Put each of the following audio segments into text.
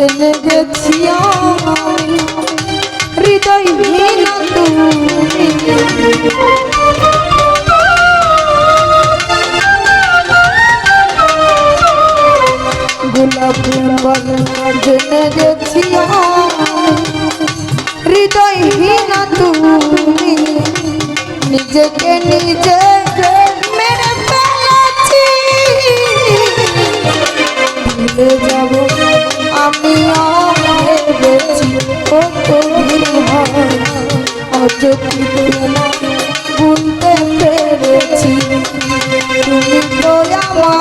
জেনে গেছি হৃদয়হীন তুমি। গোলাপ জেনে গেছি হৃদয়হীন তুমি। নিজেকে নিজে মেরে ফেলেছি। যাব আমি ভেবেছি কবির হয় কি তোমার ভুলতে পেরেছি তুমি তো তুমি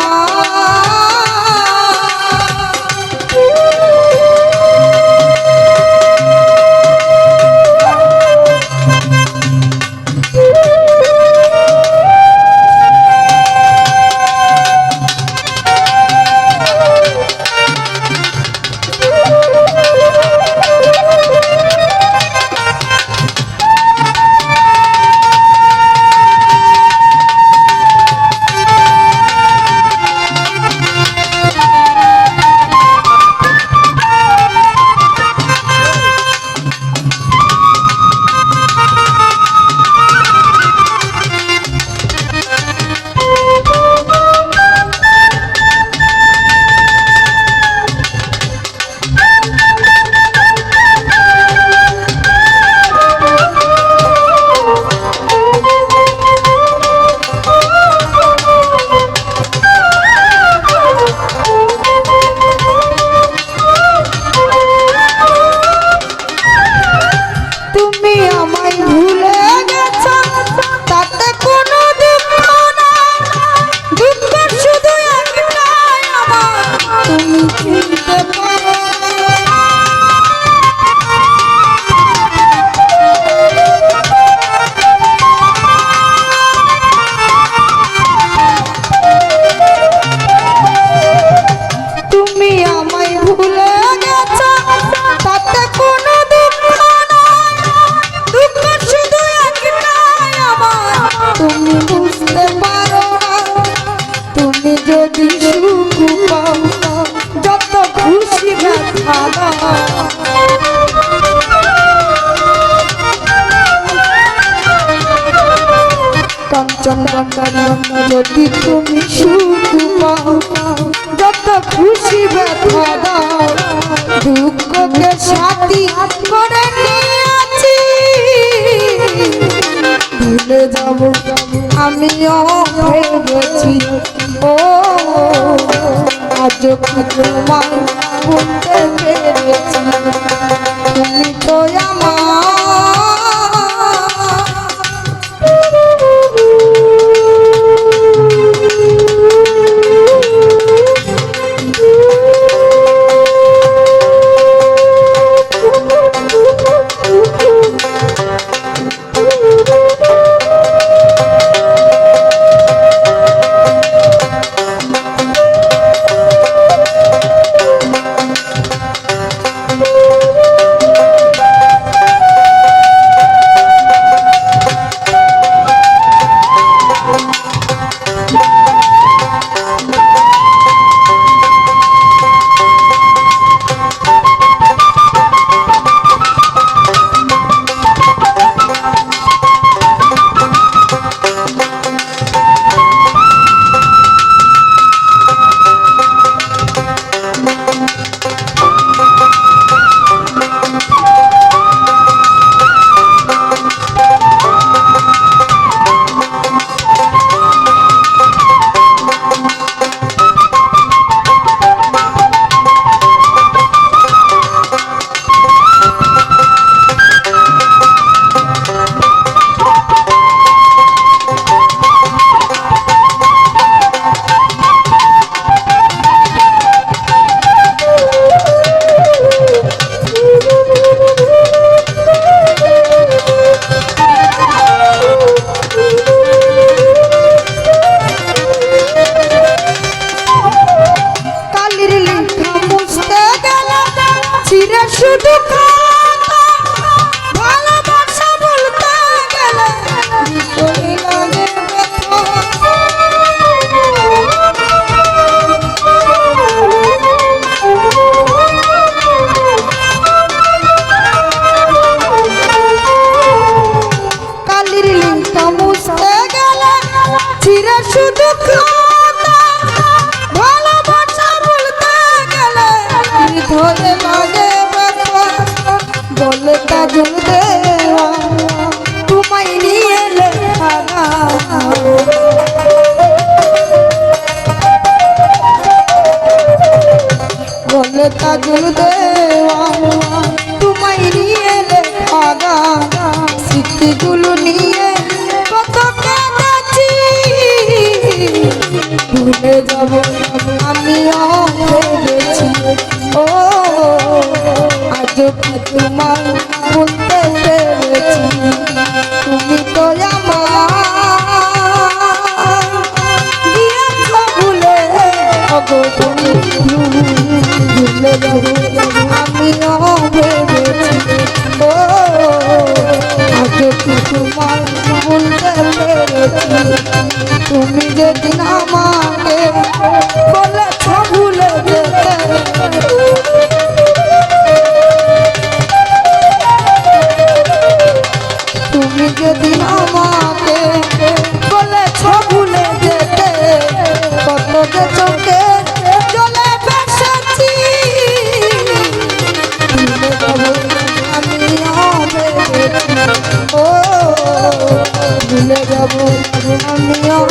যত খুশি কাঞ্চন যদি তুমি সুখ পাও যত খুশি ব্যথা দাও, দুঃখকে সাথী করে ভুলে যাব আমিও ভেবেছি ও আজ তোমার বলতে পেরেছি? স্মৃতিগুলো নিয়ে কত কেঁদেছি ভুলে যাব আমিও ও আজ তোমার પ્રભુ ગુણમ્યો